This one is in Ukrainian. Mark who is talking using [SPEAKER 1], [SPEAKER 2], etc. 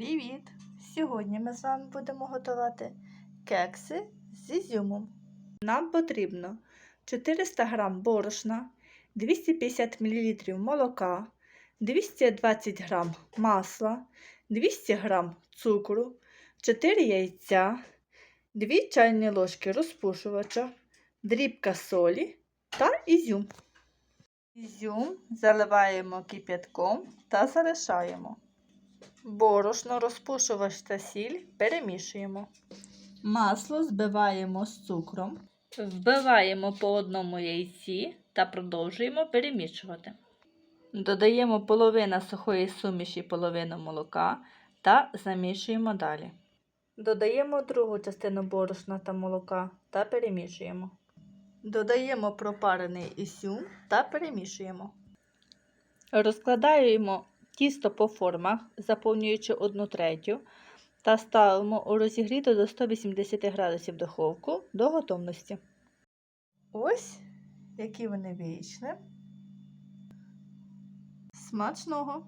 [SPEAKER 1] Привіт! Сьогодні ми з вами будемо готувати кекси з ізюмом. Нам потрібно 400 г борошна, 250 мл молока, 220 г масла, 200 г цукру, 4 яйця, 2 чайні ложки розпушувача, дрібка солі та ізюм. Ізюм заливаємо кип'ятком та залишаємо. Борошно, розпушувач та сіль перемішуємо. Масло збиваємо з цукром. Вбиваємо по одному яйці та продовжуємо перемішувати. Додаємо половину сухої суміші, половину молока та замішуємо далі. Додаємо другу частину борошна та молока та перемішуємо. Додаємо пропарений ізюм та перемішуємо. Розкладаємо тісто по формах, заповнюючи 1 третю, та ставимо у розігріту до 180 градусів духовку до готовності. Ось які вони вічні. Смачного!